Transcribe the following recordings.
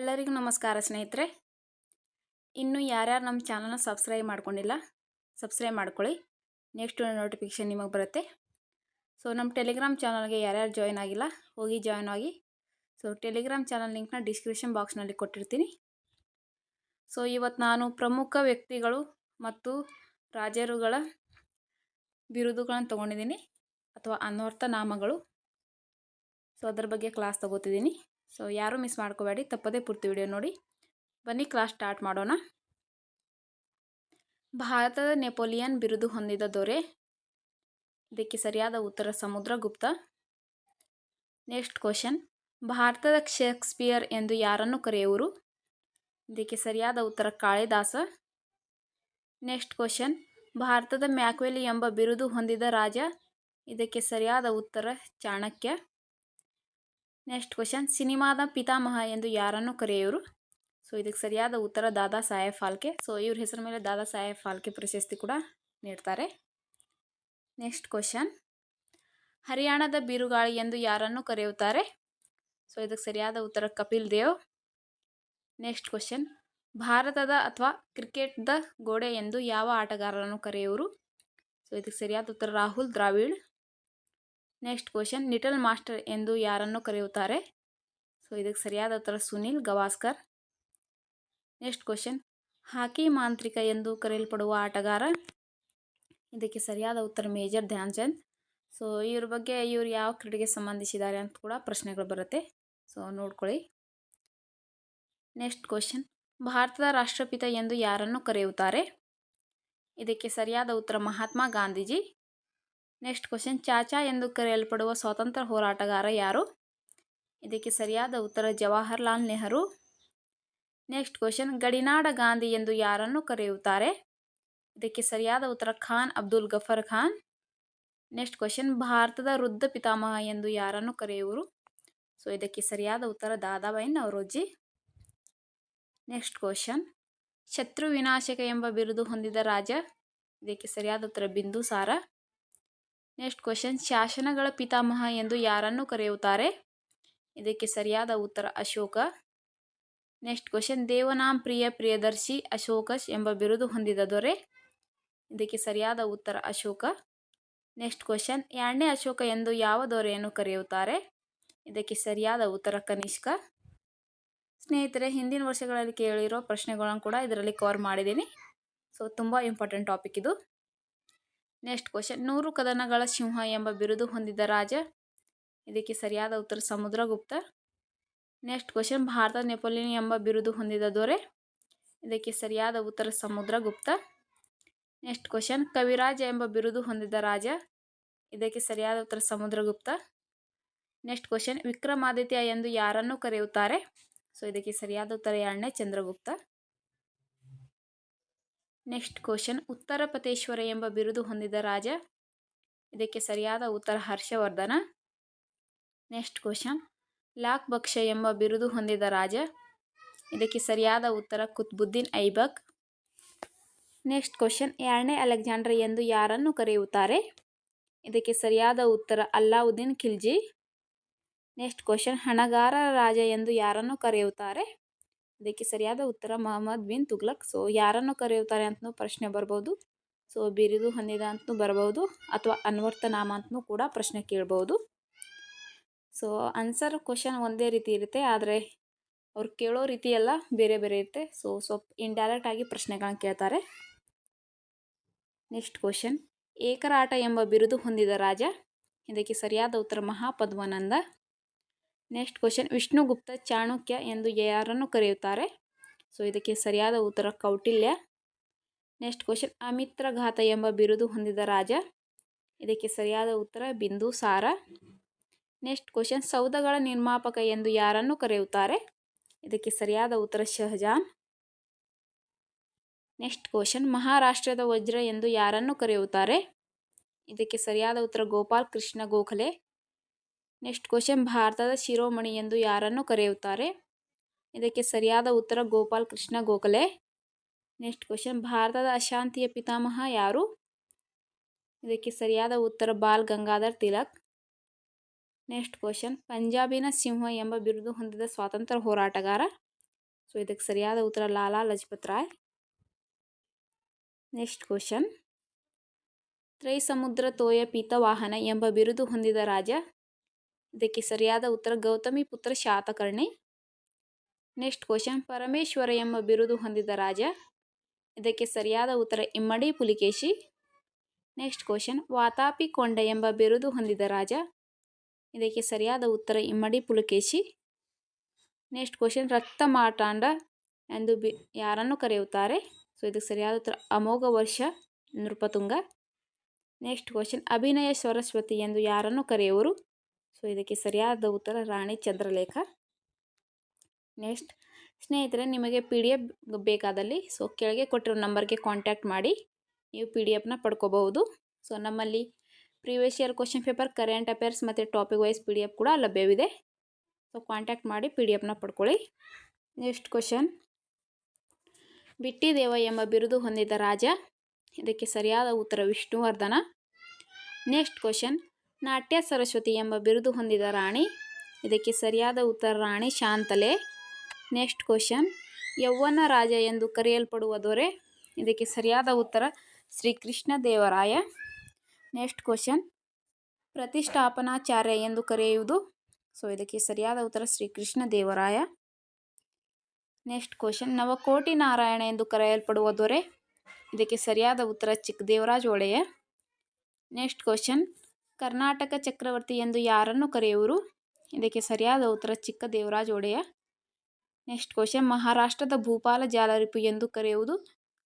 ಎಲ್ಲರಿಗೂ ನಮಸ್ಕಾರ ಸ್ನೇಹಿತರೆ. ಇನ್ನೂ ಯಾರ್ಯಾರು ನಮ್ಮ ಚಾನಲ್ನ ಸಬ್ಸ್ಕ್ರೈಬ್ ಮಾಡ್ಕೊಂಡಿಲ್ಲ, ಸಬ್ಸ್ಕ್ರೈಬ್ ಮಾಡ್ಕೊಳ್ಳಿ. ನೆಕ್ಸ್ಟ್ ನೋಟಿಫಿಕೇಷನ್ ನಿಮಗೆ ಬರುತ್ತೆ. ಸೊ, ನಮ್ಮ ಟೆಲಿಗ್ರಾಮ್ ಚಾನಲ್ಗೆ ಯಾರ್ಯಾರು ಜಾಯ್ನ್ ಆಗಿಲ್ಲ, ಹೋಗಿ ಜಾಯ್ನ್ ಆಗಿ. ಸೊ, ಟೆಲಿಗ್ರಾಮ್ ಚಾನಲ್ ಲಿಂಕ್ನ ಡಿಸ್ಕ್ರಿಪ್ಷನ್ ಬಾಕ್ಸ್ನಲ್ಲಿ ಕೊಟ್ಟಿರ್ತೀನಿ. ಸೊ, ಇವತ್ತು ನಾನು ಪ್ರಮುಖ ವ್ಯಕ್ತಿಗಳು ಮತ್ತು ರಾಜರುಗಳ ಬಿರುದುಗಳನ್ನು ತೊಗೊಂಡಿದ್ದೀನಿ, ಅಥವಾ ಅನ್ವರ್ಥ ನಾಮಗಳು. ಸೊ, ಅದ್ರ ಬಗ್ಗೆ ಕ್ಲಾಸ್ ತೊಗೋತಿದ್ದೀನಿ. ಸೊ ಯಾರೂ ಮಿಸ್ ಮಾಡ್ಕೋಬೇಡಿ, ತಪ್ಪದೇ ಪೂರ್ತಿ ವಿಡಿಯೋ ನೋಡಿ. ಬನ್ನಿ ಕ್ಲಾಸ್ ಸ್ಟಾರ್ಟ್ ಮಾಡೋಣ. ಭಾರತದ ನೆಪೋಲಿಯನ್ ಬಿರುದು ಹೊಂದಿದ ದೊರೆ. ಇದಕ್ಕೆ ಸರಿಯಾದ ಉತ್ತರ ಸಮುದ್ರಗುಪ್ತ ನೆಕ್ಸ್ಟ್ ಕ್ವಶನ್ ಭಾರತದ ಶೇಕ್ಸ್ಪಿಯರ್ ಎಂದು ಯಾರನ್ನು ಕರೆಯುವರು? ಇದಕ್ಕೆ ಸರಿಯಾದ ಉತ್ತರ ಕಾಳಿದಾಸ. ನೆಕ್ಸ್ಟ್ ಕ್ವಶನ್ ಭಾರತದ ಮ್ಯಾಕ್ವೆಲಿ ಎಂಬ ಬಿರುದು ಹೊಂದಿದ ರಾಜ ಇದಕ್ಕೆ ಸರಿಯಾದ ಉತ್ತರ ಚಾಣಕ್ಯ. ನೆಕ್ಸ್ಟ್ ಕ್ವಶನ್ ಸಿನಿಮಾದ ಪಿತಾಮಹ ಎಂದು ಯಾರನ್ನು ಕರೆಯುವರು? ಸೊ ಇದಕ್ಕೆ ಸರಿಯಾದ ಉತ್ತರ ದಾದಾ ಸಾಹೇಬ್ ಫಾಲ್ಕೆ. ಸೊ ಇವ್ರ ಹೆಸರ ಮೇಲೆ ದಾದಾ ಸಾಹೇಬ್ ಫಾಲ್ಕೆ ಪ್ರಶಸ್ತಿ ಕೂಡ ನೀಡ್ತಾರೆ. ನೆಕ್ಸ್ಟ್ ಕ್ವಶನ್ ಹರಿಯಾಣದ ಬಿರುಗಾಳಿ ಎಂದು ಯಾರನ್ನು ಕರೆಯುತ್ತಾರೆ? ಸೊ ಇದಕ್ಕೆ ಸರಿಯಾದ ಉತ್ತರ ಕಪಿಲ್ ದೇವ್. ನೆಕ್ಸ್ಟ್ ಕ್ವಶನ್ ಭಾರತದ ಅಥವಾ ಕ್ರಿಕೆಟ್ದ ಗೋಡೆ ಎಂದು ಯಾವ ಆಟಗಾರರನ್ನು ಕರೆಯುವರು? ಸೊ ಇದಕ್ಕೆ ಸರಿಯಾದ ಉತ್ತರ Rahul Dravid. Next question little master ಎಂದು ಯಾರನ್ನು ಕರೆಯುತ್ತಾರೆ? ಸೊ ಇದಕ್ಕೆ ಸರಿಯಾದ ಉತ್ತರ Sunil Gavaskar. Next question hockey ಮಾಂತ್ರಿಕ ಎಂದು ಕರೆಯಲ್ಪಡುವ ಆಟಗಾರ? ಇದಕ್ಕೆ ಸರಿಯಾದ ಉತ್ತರ ಮೇಜರ್ ಧ್ಯಾನ್ಚಂದ್. ಸೊ ಇವ್ರ ಬಗ್ಗೆ ಇವರು ಯಾವ ಕ್ರೀಡೆಗೆ ಸಂಬಂಧಿಸಿದ್ದಾರೆ ಅಂತ ಕೂಡ ಪ್ರಶ್ನೆಗಳು ಬರುತ್ತೆ. ಸೊ ನೋಡ್ಕೊಳ್ಳಿ. ನೆಕ್ಸ್ಟ್ ಕ್ವಶನ್ ಭಾರತದ ರಾಷ್ಟ್ರಪಿತ ಎಂದು ಯಾರನ್ನು ಕರೆಯುತ್ತಾರೆ? ಇದಕ್ಕೆ ಸರಿಯಾದ ಉತ್ತರ ಮಹಾತ್ಮ ಗಾಂಧೀಜಿ. ನೆಕ್ಸ್ಟ್ ಕ್ವಶನ್ ಚಾಚಾ ಎಂದು ಕರೆಯಲ್ಪಡುವ ಸ್ವಾತಂತ್ರ್ಯ ಹೋರಾಟಗಾರ ಯಾರು? ಇದಕ್ಕೆ ಸರಿಯಾದ ಉತ್ತರ ಜವಾಹರ್ಲಾಲ್ ನೆಹರು. ನೆಕ್ಸ್ಟ್ ಕ್ವಶನ್ ಗಡಿನಾಡ ಗಾಂಧಿ ಎಂದು ಯಾರನ್ನು ಕರೆಯುತ್ತಾರೆ? ಇದಕ್ಕೆ ಸರಿಯಾದ ಉತ್ತರ Khan, Abdul Ghaffar Khan. Next question ಭಾರತದ ವೃದ್ಧ ಪಿತಾಮಹ ಎಂದು ಯಾರನ್ನು ಕರೆಯುವರು? ಸೊ ಇದಕ್ಕೆ ಸರಿಯಾದ ಉತ್ತರ ದಾದಾಬಾಯಿ ನವರೋಜಿ. ನೆಕ್ಸ್ಟ್ ಕ್ವಶನ್ ಶತ್ರು ವಿನಾಶಕ ಎಂಬ ಬಿರುದು ಹೊಂದಿದ ರಾಜ? ಇದಕ್ಕೆ ಸರಿಯಾದ ಉತ್ತರ ಬಿಂದುಸಾರ ನೆಕ್ಸ್ಟ್ ಕ್ವಶನ್ ಶಾಸನಗಳ ಪಿತಾಮಹ ಎಂದು ಯಾರನ್ನು ಕರೆಯುತ್ತಾರೆ? ಇದಕ್ಕೆ ಸರಿಯಾದ ಉತ್ತರ ಅಶೋಕ. ನೆಕ್ಸ್ಟ್ ಕ್ವಶನ್ ದೇವನಾಂ ಪ್ರಿಯ ಪ್ರಿಯದರ್ಶಿ ಅಶೋಕ ಎಂಬ ಬಿರುದು ಹೊಂದಿದ ದೊರೆ. ಇದಕ್ಕೆ ಸರಿಯಾದ ಉತ್ತರ ಅಶೋಕ. ನೆಕ್ಸ್ಟ್ ಕ್ವಶನ್ ಎರಡನೇ ಅಶೋಕ ಎಂದು ಯಾವ ದೊರೆಯನ್ನು ಕರೆಯುತ್ತಾರೆ? ಇದಕ್ಕೆ ಸರಿಯಾದ ಉತ್ತರ ಕನಿಷ್ಕ. ಸ್ನೇಹಿತರೆ, ಹಿಂದಿನ ವರ್ಷಗಳಲ್ಲಿ ಕೇಳಿರೋ ಪ್ರಶ್ನೆಗಳನ್ನು ಕೂಡ ಇದರಲ್ಲಿ ಕವರ್ ಮಾಡಿದ್ದೀನಿ. ಸೊ ತುಂಬ ಇಂಪಾರ್ಟೆಂಟ್ ಟಾಪಿಕ್ ಇದು. ನೆಕ್ಸ್ಟ್ ಕ್ವಶನ್ ನೂರು ಕದನಗಳ ಸಿಂಹ ಎಂಬ ಬಿರುದು ಹೊಂದಿದ ರಾಜ? ಇದಕ್ಕೆ ಸರಿಯಾದ ಉತ್ತರ Samudragupta. Next question Bharat, Napoleon ಎಂಬ ಬಿರುದು ಹೊಂದಿದ ದೊರೆ? ಇದಕ್ಕೆ ಸರಿಯಾದ ಉತ್ತರ ಸಮುದ್ರಗುಪ್ತ. ನೆಕ್ಸ್ಟ್ ಕ್ವಶನ್ ಕವಿರಾಜ ಎಂಬ ಬಿರುದು ಹೊಂದಿದ ರಾಜ? ಇದಕ್ಕೆ ಸರಿಯಾದ ಉತ್ತರ ಸಮುದ್ರಗುಪ್ತ. ನೆಕ್ಸ್ಟ್ ಕ್ವಶನ್ ವಿಕ್ರಮಾದಿತ್ಯ ಎಂದು ಯಾರನ್ನು ಕರೆಯುತ್ತಾರೆ? ಸೊ ಇದಕ್ಕೆ ಸರಿಯಾದ ಉತ್ತರ ಎರಡನೇ ಚಂದ್ರಗುಪ್ತ. ನೆಕ್ಸ್ಟ್ ಕ್ವಶನ್ ಉತ್ತರ ಪತೇಶ್ವರ ಎಂಬ ಬಿರುದು ಹೊಂದಿದ ರಾಜ? ಇದಕ್ಕೆ ಸರಿಯಾದ ಉತ್ತರ ಹರ್ಷವರ್ಧನ. ನೆಕ್ಸ್ಟ್ ಕ್ವಶನ್ ಲಾಕ್ ಬಕ್ಷ ಎಂಬ ಬಿರುದು ಹೊಂದಿದ ರಾಜ? ಇದಕ್ಕೆ ಸರಿಯಾದ ಉತ್ತರ ಕುತ್ಬುದ್ದೀನ್ ಐಬಕ್. ನೆಕ್ಸ್ಟ್ ಕ್ವಶನ್ ಎರಡನೇ ಅಲೆಕ್ಸಾಂಡರ್ ಎಂದು ಯಾರನ್ನು ಕರೆಯುತ್ತಾರೆ? ಇದಕ್ಕೆ ಸರಿಯಾದ ಉತ್ತರ ಅಲ್ಲಾವುದ್ದೀನ್ ಖಿಲ್ಜಿ. ನೆಕ್ಸ್ಟ್ ಕ್ವಶನ್ ಹಣಗಾರ ರಾಜ ಎಂದು ಯಾರನ್ನು ಕರೆಯುತ್ತಾರೆ? ಇದಕ್ಕೆ ಸರಿಯಾದ ಉತ್ತರ ಮೊಹಮ್ಮದ್ ಬಿನ್ ತುಗ್ಲಕ್. ಸೊ ಯಾರನ್ನು ಕರೆಯುತ್ತಾರೆ ಅಂತಲೂ ಪ್ರಶ್ನೆ ಬರ್ಬೋದು. ಸೊ ಬಿರುದು ಹೊಂದಿದ ಅಂತಲೂ ಬರ್ಬೋದು ಅಥವಾ ಅನ್ವರ್ಥ ನಾಮ ಅಂತಲೂ ಕೂಡ ಪ್ರಶ್ನೆ ಕೇಳ್ಬೋದು. ಸೊ ಆನ್ಸರ್ ಕ್ವಶನ್ ಒಂದೇ ರೀತಿ ಇರುತ್ತೆ, ಆದರೆ ಅವ್ರು ಕೇಳೋ ರೀತಿ ಬೇರೆ ಬೇರೆ ಇರುತ್ತೆ. ಸೊ ಸ್ವಲ್ಪ ಇಂಡೈರೆಕ್ಟ್ ಆಗಿ ಪ್ರಶ್ನೆಗಳನ್ನ ಕೇಳ್ತಾರೆ. ನೆಕ್ಸ್ಟ್ ಕ್ವಶನ್ ಏಕರಾಟ ಎಂಬ ಬಿರುದು ಹೊಂದಿದ ರಾಜ. ಇದಕ್ಕೆ ಸರಿಯಾದ ಉತ್ತರ ಮಹಾಪದ್ಮನಂದ. ನೆಕ್ಸ್ಟ್ ಕ್ವಶನ್ ವಿಷ್ಣುಗುಪ್ತ ಚಾಣಕ್ಯ ಎಂದು ಯಾರನ್ನು ಕರೆಯುತ್ತಾರೆ? ಸೊ ಇದಕ್ಕೆ ಸರಿಯಾದ ಉತ್ತರ ಕೌಟಿಲ್ಯ. ನೆಕ್ಸ್ಟ್ ಕ್ವಶನ್ ಅಮಿತ್ರಘಾತ ಎಂಬ ಬಿರುದು ಹೊಂದಿದ ರಾಜ. ಇದಕ್ಕೆ ಸರಿಯಾದ ಉತ್ತರ ಬಿಂದು ಸಾರ. ನೆಕ್ಸ್ಟ್ ಕ್ವಶನ್ ಸೌಧಗಳ ನಿರ್ಮಾಪಕ ಎಂದು ಯಾರನ್ನು ಕರೆಯುತ್ತಾರೆ? ಇದಕ್ಕೆ ಸರಿಯಾದ ಉತ್ತರ ಶಹಜಾನ್. ನೆಕ್ಸ್ಟ್ ಕ್ವಶನ್ ಮಹಾರಾಷ್ಟ್ರದ ವಜ್ರ ಎಂದು ಯಾರನ್ನು ಕರೆಯುತ್ತಾರೆ? ಇದಕ್ಕೆ ಸರಿಯಾದ ಉತ್ತರ ಗೋಪಾಲ್ ಕೃಷ್ಣ ಗೋಖಲೆ. ನೆಕ್ಸ್ಟ್ ಕ್ವಶನ್, ಭಾರತದ ಶಿರೋಮಣಿ ಎಂದು ಯಾರನ್ನು ಕರೆಯುತ್ತಾರೆ? ಇದಕ್ಕೆ ಸರಿಯಾದ ಉತ್ತರ ಗೋಪಾಲ್ ಕೃಷ್ಣ ಗೋಖಲೆ. ನೆಕ್ಸ್ಟ್ ಕ್ವಶನ್, ಭಾರತದ ಅಶಾಂತಿಯ ಪಿತಾಮಹ ಯಾರು? ಇದಕ್ಕೆ ಸರಿಯಾದ ಉತ್ತರ ಬಾಲ್ ಗಂಗಾಧರ್ ತಿಲಕ್. ನೆಕ್ಸ್ಟ್ ಕ್ವಶನ್, ಪಂಜಾಬಿನ ಸಿಂಹ ಎಂಬ ಬಿರುದು ಹೊಂದಿದ ಸ್ವಾತಂತ್ರ್ಯ ಹೋರಾಟಗಾರ? ಸೊ, ಇದಕ್ಕೆ ಸರಿಯಾದ ಉತ್ತರ ಲಾಲಾ ಲಜಪತ್ ರಾಯ್. ನೆಕ್ಸ್ಟ್ ಕ್ವಶನ್, ತ್ರೈಸಮುದ್ರ ತೋಯ ಪೀತವಾಹನ ಎಂಬ ಬಿರುದು ಹೊಂದಿದ ರಾಜ? ಇದಕ್ಕೆ ಸರಿಯಾದ ಉತ್ತರ ಗೌತಮಿ ಪುತ್ರ ಶಾತಕರ್ಣಿ ನೆಕ್ಸ್ಟ್ ಕ್ವಶನ್ ಪರಮೇಶ್ವರ ಎಂಬ ಬಿರುದು ಹೊಂದಿದ ರಾಜ ಇದಕ್ಕೆ ಸರಿಯಾದ ಉತ್ತರ ಇಮ್ಮಡಿ ಪುಲಿಕೇಶಿ ನೆಕ್ಸ್ಟ್ ಕ್ವಶನ್ ವಾತಾಪಿ ಕೊಂಡ ಎಂಬ ಬಿರುದು ಹೊಂದಿದ ರಾಜ ಇದಕ್ಕೆ ಸರಿಯಾದ ಉತ್ತರ ಇಮ್ಮಡಿ ಪುಲಕೇಶಿ ನೆಕ್ಸ್ಟ್ ಕ್ವಶನ್ ರಕ್ತ ಮಾಟಾಂಡ ಎಂದು ಬಿ ಯಾರನ್ನು ಕರೆಯುತ್ತಾರೆ? ಸೊ ಇದಕ್ಕೆ ಸರಿಯಾದ ಉತ್ತರ, ಅಮೋಘ ವರ್ಷ, ನೃಪತುಂಗ. ನೆಕ್ಸ್ಟ್ ಕ್ವಶನ್ ಅಭಿನಯ ಸರಸ್ವತಿ ಎಂದು ಯಾರನ್ನು ಕರೆಯುವರು? ಸೊ, ಇದಕ್ಕೆ ಸರಿಯಾದ ಉತ್ತರ ರಾಣಿ ಚಂದ್ರಲೇಖ. ನೆಕ್ಸ್ಟ್, ಸ್ನೇಹಿತರೆ, ನಿಮಗೆ ಪಿ ಡಿ ಎಫ್ ಬೇಕಾದಲ್ಲಿ, ಸೊ, ಕೆಳಗೆ ಕೊಟ್ಟಿರೋ ನಂಬರ್ಗೆ ಕಾಂಟ್ಯಾಕ್ಟ್ ಮಾಡಿ. ನೀವು ಪಿ ಡಿ ಎಫ್ನ ಪಡ್ಕೋಬಹುದು. ಸೊ, ನಮ್ಮಲ್ಲಿ previous year question paper, current affairs ಮತ್ತು topic wise P D F ಕೂಡ ಲಭ್ಯವಿದೆ. ಸೊ, ಕಾಂಟ್ಯಾಕ್ಟ್ ಮಾಡಿ ಪಿ ಡಿ ಎಫ್ನ ಪಡ್ಕೊಳ್ಳಿ. Next question. ಬಿಟ್ಟಿದೇವ ಎಂಬ ಬಿರುದು ಹೊಂದಿದ ರಾಜ. ಇದಕ್ಕೆ ಸರಿಯಾದ ಉತ್ತರ ವಿಷ್ಣುವರ್ಧನ ನೆಕ್ಸ್ಟ್ ಕ್ವಶನ್. ನಾಟ್ಯ ಸರಸ್ವತಿ ಎಂಬ ಬಿರುದು ಹೊಂದಿದ ರಾಣಿ. ಇದಕ್ಕೆ ಸರಿಯಾದ ಉತ್ತರ ರಾಣಿ ಶಾಂತಲೆ. ನೆಕ್ಸ್ಟ್ ಕ್ವಶನ್ ಯೌವನ ರಾಜ ಎಂದು ಕರೆಯಲ್ಪಡುವ ದೊರೆ. ಇದಕ್ಕೆ ಸರಿಯಾದ ಉತ್ತರ ಶ್ರೀಕೃಷ್ಣ ದೇವರಾಯ. ನೆಕ್ಸ್ಟ್ ಕ್ವಶನ್ ಪ್ರತಿಷ್ಠಾಪನಾಚಾರ್ಯ ಎಂದು ಕರೆಯುವುದು. ಸೊ ಇದಕ್ಕೆ ಸರಿಯಾದ ಉತ್ತರ ಶ್ರೀಕೃಷ್ಣ ದೇವರಾಯ. ನೆಕ್ಸ್ಟ್ ಕ್ವಶನ್ ನವಕೋಟಿ ನಾರಾಯಣ ಎಂದು ಕರೆಯಲ್ಪಡುವ ದೊರೆ. ಇದಕ್ಕೆ ಸರಿಯಾದ ಉತ್ತರ ಚಿಕ್ಕದೇವರಾಜ ಒಡೆಯ ನೆಕ್ಸ್ಟ್ ಕ್ವಶನ್ ಕರ್ನಾಟಕ ಚಕ್ರವರ್ತಿ ಎಂದು ಯಾರನ್ನು ಕರೆಯುವರು? ಇದಕ್ಕೆ ಸರಿಯಾದ ಉತ್ತರ ಚಿಕ್ಕ ದೇವರಾಜ ಒಡೆಯ. ನೆಕ್ಸ್ಟ್ ಕ್ವಶನ್, ಮಹಾರಾಷ್ಟ್ರದ ಭೂಪಾಲ ಜಾಲರಿಪು ಎಂದು ಕರೆಯುವುದು?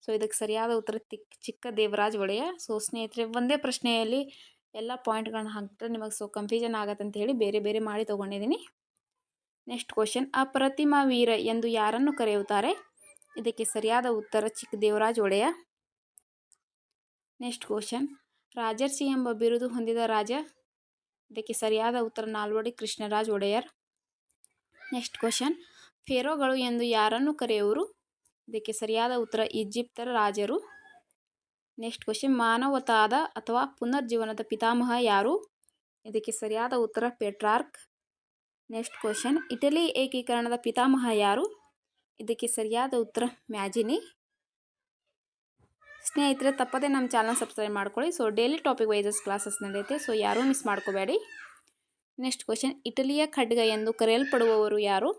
ಸೊ ಇದಕ್ಕೆ ಸರಿಯಾದ ಉತ್ತರ ತಿಕ್ ಚಿಕ್ಕ ದೇವರಾಜ ಒಡೆಯ. ಸೊ ಸ್ನೇಹಿತರೆ, ಒಂದೇ ಪ್ರಶ್ನೆಯಲ್ಲಿ ಎಲ್ಲ ಪಾಯಿಂಟ್ಗಳನ್ನ ಹಾಕಿದ್ರೆ ನಿಮಗೆ ಸೊ ಕನ್ಫ್ಯೂಷನ್ ಆಗತ್ತೆ ಅಂತ ಹೇಳಿ ಬೇರೆ ಬೇರೆ ಮಾಡಿ ತೊಗೊಂಡಿದ್ದೀನಿ ನೆಕ್ಸ್ಟ್ ಕ್ವಶನ್ ಅಪ್ರತಿಮ ವೀರ ಎಂದು ಯಾರನ್ನು ಕರೆಯುತ್ತಾರೆ? ಇದಕ್ಕೆ ಸರಿಯಾದ ಉತ್ತರ ಚಿಕ್ಕ ದೇವರಾಜ ಒಡೆಯ. ನೆಕ್ಸ್ಟ್ ಕ್ವಶನ್ ರಾಜರ್ಷಿ ಎಂಬ ಬಿರುದು ಹೊಂದಿದ ರಾಜ. ಇದಕ್ಕೆ ಸರಿಯಾದ ಉತ್ತರ ನಾಲ್ವಡಿ ಕೃಷ್ಣರಾಜ್ ಒಡೆಯರ್. Next question. ಫೇರೋಗಳು ಎಂದು ಯಾರನ್ನು ಕರೆಯುವರು? ಇದಕ್ಕೆ ಸರಿಯಾದ ಉತ್ತರ ಈಜಿಪ್ತರ ರಾಜರು. Next question. ಮಾನವತಾದ ಅಥವಾ ಪುನರ್ಜೀವನದ ಪಿತಾಮಹ ಯಾರು? ಇದಕ್ಕೆ ಸರಿಯಾದ ಉತ್ತರ ಪೆಟ್ರಾರ್ಕ್. Next question. ಇಟಲಿ ಏಕೀಕರಣದ ಪಿತಾಮಹ ಯಾರು? ಇದಕ್ಕೆ ಸರಿಯಾದ ಉತ್ತರ ಮ್ಯಾಜಿನಿ. ಸ್ನೇಹಿತರೆ, ತಪ್ಪದೆ ನಮ್ಮ ಚಾನಲ್ ಸಬ್ಸ್ಕ್ರೈಬ್ ಮಾಡ್ಕೊಳ್ಳಿ. So daily topic wises classes ನಡೆಯುತ್ತೆ. ಸೊ ಯಾರೂ ಮಿಸ್ ಮಾಡ್ಕೋಬೇಡಿ. ನೆಕ್ಸ್ಟ್ ಕ್ವಶನ್ ಇಟಲಿಯ ಖಡ್ಗ ಎಂದು ಕರೆಯಲ್ಪಡುವವರು ಯಾರು?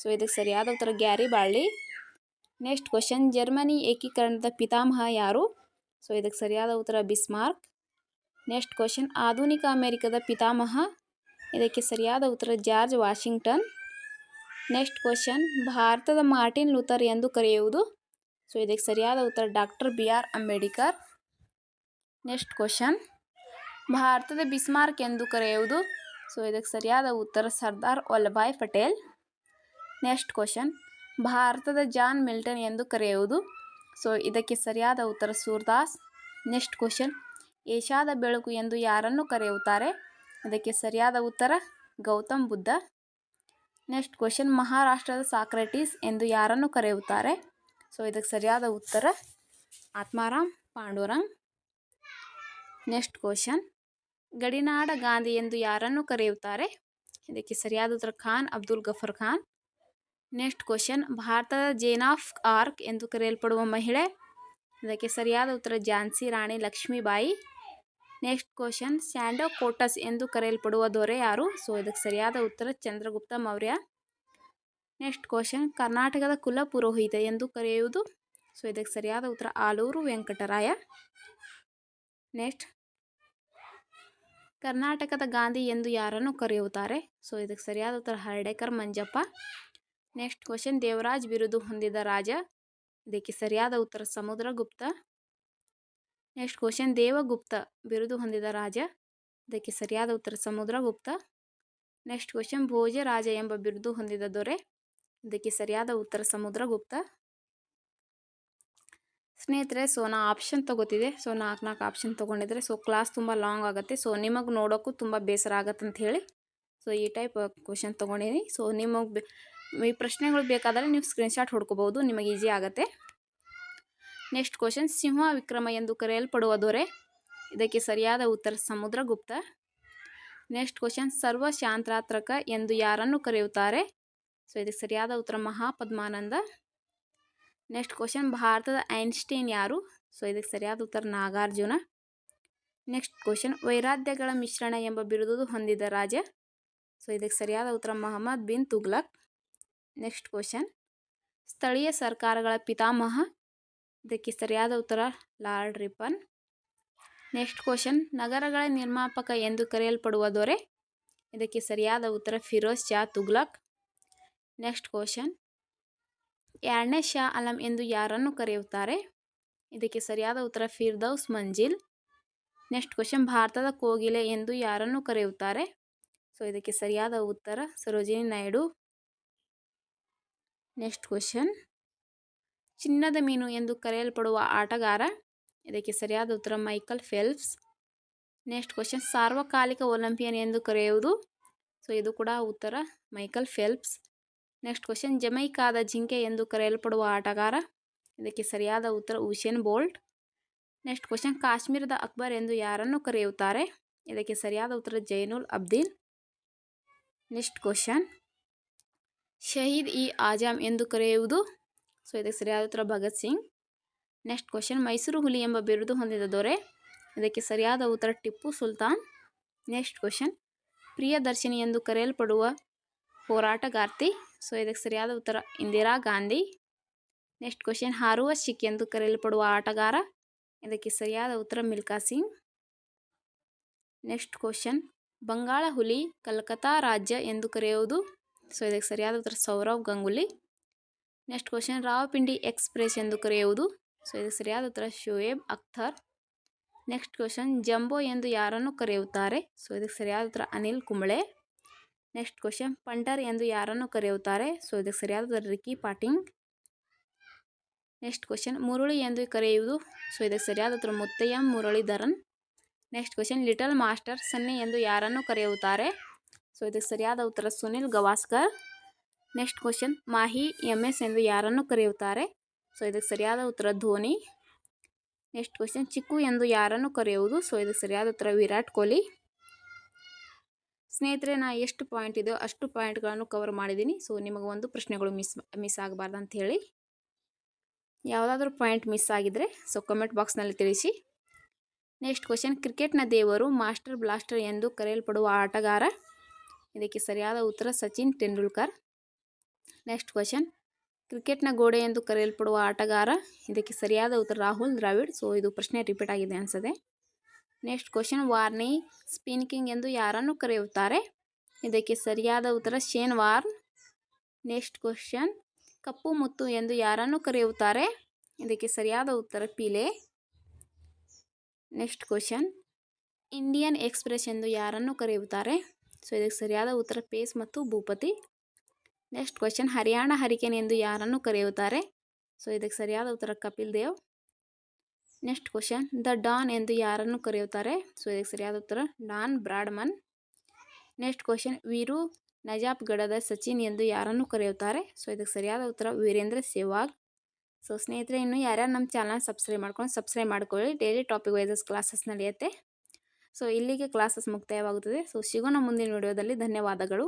ಸೊ ಇದಕ್ಕೆ ಸರಿಯಾದ ಉತ್ತರ Garibaldi. Next question Germany ಏಕೀಕರಣದ ಪಿತಾಮಹ ಯಾರು? ಸೊ ಇದಕ್ಕೆ ಸರಿಯಾದ ಉತ್ತರ ಬಿಸ್ಮಾರ್ಕ್. ನೆಕ್ಸ್ಟ್ ಕ್ವಶನ್ ಆಧುನಿಕ ಅಮೆರಿಕದ ಪಿತಾಮಹ. ಇದಕ್ಕೆ ಸರಿಯಾದ ಉತ್ತರ ಜಾರ್ಜ್ ವಾಷಿಂಗ್ಟನ್. ನೆಕ್ಸ್ಟ್ ಕ್ವಶನ್ ಭಾರತದ ಮಾರ್ಟಿನ್ ಲೂಥರ್ ಎಂದು ಕರೆಯುವುದು. ಸೊ ಇದಕ್ಕೆ ಸರಿಯಾದ ಉತ್ತರ doctor B R Ambedkar. Next question ಭಾರತದ ಬಿಸ್ಮಾರ್ಕ್ ಎಂದು ಕರೆಯುವುದು. ಸೊ ಇದಕ್ಕೆ ಸರಿಯಾದ ಉತ್ತರ ಸರ್ದಾರ್ ವಲ್ಲಭಾಯ್ ಪಟೇಲ್. ನೆಕ್ಸ್ಟ್ ಕ್ವಶನ್ ಭಾರತದ ಜಾನ್ ಮಿಲ್ಟನ್ ಎಂದು ಕರೆಯುವುದು. ಸೊ ಇದಕ್ಕೆ ಸರಿಯಾದ ಉತ್ತರ ಸೂರ್ದಾಸ್. ನೆಕ್ಸ್ಟ್ ಕ್ವಶನ್ ಏಷ್ಯಾದ ಬೆಳಕು ಎಂದು ಯಾರನ್ನು ಕರೆಯುತ್ತಾರೆ? ಇದಕ್ಕೆ ಸರಿಯಾದ ಉತ್ತರ ಗೌತಮ್ ಬುದ್ಧ. ನೆಕ್ಸ್ಟ್ ಕ್ವಶನ್ ಮಹಾರಾಷ್ಟ್ರದ ಸಾಕ್ರೆಟೀಸ್ ಎಂದು ಯಾರನ್ನು ಕರೆಯುತ್ತಾರೆ? ಸೊ ಇದಕ್ಕೆ ಸರಿಯಾದ ಉತ್ತರ ಆತ್ಮಾರಾಮ್ ಪಾಂಡುರಂಗ್. ನೆಕ್ಸ್ಟ್ ಕ್ವಶನ್ ಗಡಿನಾಡ ಗಾಂಧಿ ಎಂದು ಯಾರನ್ನು ಕರೆಯುತ್ತಾರೆ? ಇದಕ್ಕೆ ಸರಿಯಾದ ಉತ್ತರ Khan, Abdul Ghaffar Khan. Next question ಭಾರತದ ಜೇನ್ ಆಫ್ ಆರ್ಕ್ ಎಂದು ಕರೆಯಲ್ಪಡುವ ಮಹಿಳೆ? ಇದಕ್ಕೆ ಸರಿಯಾದ ಉತ್ತರ Jhansi Rani Lakshmibai. Next question Sandrocottus ಎಂದು ಕರೆಯಲ್ಪಡುವ ದೊರೆ ಯಾರು? ಸೊ ಇದಕ್ಕೆ ಸರಿಯಾದ ಉತ್ತರ ಚಂದ್ರಗುಪ್ತ ಮೌರ್ಯ. ನೆಕ್ಸ್ಟ್ ಕ್ವಶನ್ ಕರ್ನಾಟಕದ ಕುಲ ಪುರೋಹಿತ ಎಂದು ಕರೆಯುವುದು ಸೊ ಇದಕ್ಕೆ ಸರಿಯಾದ ಉತ್ತರ. ಆಲೂರು ವೆಂಕಟರಾಯ. ನೆಕ್ಸ್ಟ್ ಕರ್ನಾಟಕದ ಗಾಂಧಿ ಎಂದು ಯಾರನ್ನು ಕರೆಯುತ್ತಾರೆ? ಸೊ ಇದಕ್ಕೆ ಸರಿಯಾದ ಉತ್ತರ. ಹರಡೇಕರ್, ಮಂಜಪ್ಪ. ನೆಕ್ಸ್ಟ್ ಕ್ವಶನ್ ದೇವರಾಜ್ ಬಿರುದು ಹೊಂದಿದ ರಾಜ. ಇದಕ್ಕೆ ಸರಿಯಾದ ಉತ್ತರ. ಸಮುದ್ರಗುಪ್ತ. ನೆಕ್ಸ್ಟ್ ಕ್ವಶನ್ ದೇವಗುಪ್ತ ಬಿರುದು ಹೊಂದಿದ ರಾಜ. ಇದಕ್ಕೆ ಸರಿಯಾದ ಉತ್ತರ. ಸಮುದ್ರಗುಪ್ತ. ನೆಕ್ಸ್ಟ್ ಕ್ವಶನ್ ಭೋಜರಾಜ ಎಂಬ ಬಿರುದು ಹೊಂದಿದ ದೊರೆ. ಇದಕ್ಕೆ ಸರಿಯಾದ ಉತ್ತರ ಸಮುದ್ರಗುಪ್ತ ಸ್ನೇಹಿತರೆ ಸೊ ನಾ ಆಪ್ಷನ್ ತೊಗೋತಿದೆ ಸೊ ನಾಲ್ಕು ನಾಲ್ಕು ಆಪ್ಷನ್ ತೊಗೊಂಡಿದ್ರೆ ಸೊ ಕ್ಲಾಸ್ ತುಂಬ ಲಾಂಗ್ ಆಗುತ್ತೆ. ಸೊ ನಿಮಗೆ ನೋಡೋಕ್ಕೂ ತುಂಬ ಬೇಸರ ಆಗತ್ತೆ ಅಂತ ಹೇಳಿ ಸೊ ಈ ಟೈಪ್ ಕ್ವಶನ್ ತೊಗೊಂಡಿದ್ದೀನಿ ಸೊ ನಿಮಗೆ ಈ ಪ್ರಶ್ನೆಗಳು ಬೇಕಾದರೆ ನೀವು ಸ್ಕ್ರೀನ್ಶಾಟ್ ಹೊಡ್ಕೋಬೋದು ನಿಮಗೆ ಈಸಿ ಆಗುತ್ತೆ. ನೆಕ್ಸ್ಟ್ ಕ್ವಶನ್ ಸಿಂಹ ವಿಕ್ರಮ ಎಂದು ಕರೆಯಲ್ಪಡುವ ದೊರೆ. ಇದಕ್ಕೆ ಸರಿಯಾದ ಉತ್ತರ ಸಮುದ್ರಗುಪ್ತ ನೆಕ್ಸ್ಟ್ ಕ್ವಶನ್ ಸರ್ವ ಶಾಂತ್ರಾತ್ರಕ ಎಂದು ಯಾರನ್ನು ಕರೆಯುತ್ತಾರೆ? ಸೊ, ಇದಕ್ಕೆ ಸರಿಯಾದ ಉತ್ತರ ಮಹಾಪದ್ಮಾನಂದ. ನೆಕ್ಸ್ಟ್ ಕ್ವಶನ್ ಭಾರತದ ಐನ್ಸ್ಟೀನ್ ಯಾರು? ಸೊ, ಇದಕ್ಕೆ ಸರಿಯಾದ ಉತ್ತರ ನಾಗಾರ್ಜುನ. ನೆಕ್ಸ್ಟ್ ಕ್ವಶನ್ ವೈರಾಧ್ಯಗಳ ಮಿಶ್ರಣ ಎಂಬ ಬಿರುದು ಹೊಂದಿದ ರಾಜ. ಸೊ, ಇದಕ್ಕೆ ಸರಿಯಾದ ಉತ್ತರ ಮೊಹಮ್ಮದ್ ಬಿನ್ ತುಗ್ಲಕ್. ನೆಕ್ಸ್ಟ್ ಕ್ವಶನ್ ಸ್ಥಳೀಯ ಸರ್ಕಾರಗಳ ಪಿತಾಮಹ. ಇದಕ್ಕೆ ಸರಿಯಾದ ಉತ್ತರ ಲಾರ್ಡ್ ರಿಪನ್ ನೆಕ್ಸ್ಟ್ ಕ್ವಶನ್ ನಗರಗಳ ನಿರ್ಮಾಪಕ ಎಂದು ಕರೆಯಲ್ಪಡುವ ದೊರೆ. ಇದಕ್ಕೆ ಸರಿಯಾದ ಉತ್ತರ ಫಿರೋಜ್ ಶಾ ತುಗ್ಲಕ್. ನೆಕ್ಸ್ಟ್ ಕ್ವಶನ್ ಎರಡನೇ ಶಾ ಅಲಂ ಎಂದು ಯಾರನ್ನು ಕರೆಯುತ್ತಾರೆ? ಇದಕ್ಕೆ ಸರಿಯಾದ ಉತ್ತರ ಫಿರ್ದೌಸ್ ಮಂಜಿಲ್. ನೆಕ್ಸ್ಟ್ ಕ್ವಶನ್ ಭಾರತದ ಕೋಗಿಲೆ ಎಂದು ಯಾರನ್ನು ಕರೆಯುತ್ತಾರೆ? ಸೊ ಇದಕ್ಕೆ ಸರಿಯಾದ ಉತ್ತರ ಸರೋಜಿನಿ ನಾಯ್ಡು. ನೆಕ್ಸ್ಟ್ ಕ್ವಶನ್ ಚಿನ್ನದ ಮೀನು ಎಂದು ಕರೆಯಲ್ಪಡುವ ಆಟಗಾರ? ಇದಕ್ಕೆ ಸರಿಯಾದ ಉತ್ತರ ಮೈಕಲ್ ಫೆಲ್ಪ್ಸ್. ನೆಕ್ಸ್ಟ್ ಕ್ವಶನ್ ಸಾರ್ವಕಾಲಿಕ ಒಲಿಂಪಿಯನ್ ಎಂದು ಕರೆಯುವುದು? ಸೊ ಇದು ಕೂಡ ಉತ್ತರ ಮೈಕಲ್ ಫೆಲ್ಪ್ಸ್. ನೆಕ್ಸ್ಟ್ ಕ್ವಶನ್ ಜಮೈಕಾದ ಜಿಂಕೆ ಎಂದು ಕರೆಯಲ್ಪಡುವ ಆಟಗಾರ ಇದಕ್ಕೆ ಸರಿಯಾದ ಉತ್ತರ ಉಷೇನ್ ಬೋಲ್ಟ್ ನೆಕ್ಸ್ಟ್ ಕ್ವಶನ್ ಕಾಶ್ಮೀರದ ಅಕ್ಬರ್ ಎಂದು ಯಾರನ್ನು ಕರೆಯುತ್ತಾರೆ ಇದಕ್ಕೆ ಸರಿಯಾದ ಉತ್ತರ ಜೈನುಲ್ ಅಬ್ದೀನ್ ನೆಕ್ಸ್ಟ್ ಕ್ವಶನ್ ಶಹೀದ್ ಇ ಆಜಾಮ್ ಎಂದು ಕರೆಯುವುದು ಸೊ ಇದಕ್ಕೆ ಸರಿಯಾದ ಉತ್ತರ ಭಗತ್ ಸಿಂಗ್ ನೆಕ್ಸ್ಟ್ ಕ್ವಶನ್ ಮೈಸೂರು ಹುಲಿ ಎಂಬ ಬಿರುದು ಹೊಂದಿದ ದೊರೆ ಇದಕ್ಕೆ ಸರಿಯಾದ ಉತ್ತರ ಟಿಪ್ಪು ಸುಲ್ತಾನ್ ನೆಕ್ಸ್ಟ್ ಕ್ವಶನ್ ಪ್ರಿಯದರ್ಶಿನಿ ಎಂದು ಕರೆಯಲ್ಪಡುವ ಹೋರಾಟಗಾರ್ತಿ ಸೊ ಇದಕ್ಕೆ ಸರಿಯಾದ ಉತ್ತರ ಇಂದಿರಾ ಗಾಂಧಿ. ನೆಕ್ಸ್ಟ್ ಕ್ವಶನ್ ಹಾರುವ ಶಿಕ್ ಎಂದು ಕರೆಯಲ್ಪಡುವ ಆಟಗಾರ. ಇದಕ್ಕೆ ಸರಿಯಾದ ಉತ್ತರ ಮಿಲ್ಕಾ ಸಿಂಗ್. ನೆಕ್ಸ್ಟ್ ಕ್ವಶನ್ ಬಂಗಾಳ ಹುಲಿ ಕಲ್ಕತ್ತಾ ರಾಜ್ಯ ಎಂದು ಕರೆಯುವುದು. ಸೊ ಇದಕ್ಕೆ ಸರಿಯಾದ ಉತ್ತರ Sourav Ganguly. Next question Rawalpindi express ಎಂದು ಕರೆಯುವುದು. ಸೊ ಇದಕ್ಕೆ ಸರಿಯಾದ ಉತ್ತರ Shoaib Akhtar. Next question jumbo ಎಂದು ಯಾರನ್ನು ಕರೆಯುತ್ತಾರೆ? ಸೊ ಇದಕ್ಕೆ ಸರಿಯಾದ ಉತ್ತರ Anil Kumble. Next question punter ಎಂದು ಯಾರನ್ನು ಕರೆಯುತ್ತಾರೆ? ಸೊ ಇದಕ್ಕೆ ಸರಿಯಾದ Ricky Ponting. Next question Murali ಎಂದು ಕರೆಯುವುದು? ಸೊ ಇದಕ್ಕೆ ಸರಿಯಾದ ಉತ್ತರ Muttiah Muralitharan. Next question little master Sunny ಎಂದು ಯಾರನ್ನು ಕರೆಯುತ್ತಾರೆ? ಸೊ ಇದಕ್ಕೆ ಸರಿಯಾದ ಉತ್ತರ Sunil Gavaskar. Next question Mahi M S ಎಂದು ಯಾರನ್ನು ಕರೆಯುತ್ತಾರೆ? ಸೊ ಇದಕ್ಕೆ ಸರಿಯಾದ ಉತ್ತರ ಧೋನಿ. ನೆಕ್ಸ್ಟ್ ಕ್ವಶನ್ ಚಿಕ್ಕು ಎಂದು ಯಾರನ್ನು ಕರೆಯುವುದು? ಸೊ ಇದಕ್ಕೆ ಸರಿಯಾದ ಉತ್ತರ ವಿರಾಟ್ ಕೊಹ್ಲಿ. ಸ್ನೇಹಿತರೆ, ನಾ ಎಷ್ಟು ಪಾಯಿಂಟ್ ಇದೆಯೋ ಅಷ್ಟು ಪಾಯಿಂಟ್ಗಳನ್ನು ಕವರ್ ಮಾಡಿದ್ದೀನಿ. ಸೊ ನಿಮಗೆ ಒಂದು ಪ್ರಶ್ನೆಗಳು ಮಿಸ್ ಮಿಸ್ ಆಗಬಾರ್ದು ಅಂತ ಹೇಳಿ. ಯಾವುದಾದ್ರೂ ಪಾಯಿಂಟ್ ಮಿಸ್ ಆಗಿದ್ದರೆ ಸೊ ಕಮೆಂಟ್ ಬಾಕ್ಸ್ನಲ್ಲಿ ತಿಳಿಸಿ. ನೆಕ್ಸ್ಟ್ ಕ್ವಶನ್ ಕ್ರಿಕೆಟ್ನ ದೇವರು ಮಾಸ್ಟರ್ ಬ್ಲಾಸ್ಟರ್ ಎಂದು ಕರೆಯಲ್ಪಡುವ ಆಟಗಾರ? ಇದಕ್ಕೆ ಸರಿಯಾದ ಉತ್ತರ ಸಚಿನ್ ತೆಂಡೂಲ್ಕರ್. ನೆಕ್ಸ್ಟ್ ಕ್ವಶನ್ ಕ್ರಿಕೆಟ್ನ ಗೋಡೆ ಎಂದು ಕರೆಯಲ್ಪಡುವ ಆಟಗಾರ? ಇದಕ್ಕೆ ಸರಿಯಾದ ಉತ್ತರ ರಾಹುಲ್ ದ್ರಾವಿಡ್. ಸೊ ಇದು ಪ್ರಶ್ನೆ ರಿಪೀಟ್ ಆಗಿದೆ ಅನಿಸದೆ next question Warnie spin king ಎಂದು ಯಾರನ್ನು ಕರೆಯುತ್ತಾರೆ? ಇದಕ್ಕೆ ಸರಿಯಾದ ಉತ್ತರ ಶೇನ್ ವಾರ್ನ್. ನೆಕ್ಸ್ಟ್ ಕ್ವಶನ್ ಕಪ್ಪು ಮುತ್ತು ಎಂದು ಯಾರನ್ನು ಕರೆಯುತ್ತಾರೆ? ಇದಕ್ಕೆ ಸರಿಯಾದ ಉತ್ತರ Pele. Next question Indian express ಎಂದು ಯಾರನ್ನು ಕರೆಯುತ್ತಾರೆ? ಸೊ ಇದಕ್ಕೆ ಸರಿಯಾದ ಉತ್ತರ ಪೇಸ್ ಮತ್ತು Bhupathi. Next question Haryana hurricane ಎಂದು ಯಾರನ್ನು ಕರೆಯುತ್ತಾರೆ? ಸೊ ಇದಕ್ಕೆ ಸರಿಯಾದ ಉತ್ತರ Kapil Dev. Next question the Don ಎಂದು ಯಾರನ್ನು ಕರೆಯುತ್ತಾರೆ? ಸೊ ಇದಕ್ಕೆ ಸರಿಯಾದ ಉತ್ತರ Don Bradman next question Veeru ನಜಾಬ್ಗಢದ Sachin ಎಂದು ಯಾರನ್ನು ಕರೆಯುತ್ತಾರೆ? ಸೊ ಇದಕ್ಕೆ ಸರಿಯಾದ ಉತ್ತರ, ವೀರೇಂದ್ರ ಸೆಹ್ವಾಗ್. ಸೊ ಸ್ನೇಹಿತರೆ, ಇನ್ನು ಯಾರ್ಯಾರು ನಮ್ಮ ಚಾನಲ್ ಸಬ್ಸ್ಕ್ರೈಬ್ ಮಾಡ್ಕೊಂಡು ಸಬ್ಸ್ಕ್ರೈಬ್ ಮಾಡ್ಕೊಳ್ಳಿ. ಡೈಲಿ ಟಾಪಿಕ್ ವೈಸಸ್ ಕ್ಲಾಸಸ್ ನಡೆಯುತ್ತೆ. ಸೊ ಇಲ್ಲಿಗೆ ಕ್ಲಾಸಸ್ ಮುಕ್ತಾಯವಾಗುತ್ತದೆ. ಸೊ ಸಿಗೋಣ ಮುಂದಿನ ವಿಡಿಯೋದಲ್ಲಿ ಧನ್ಯವಾದಗಳು.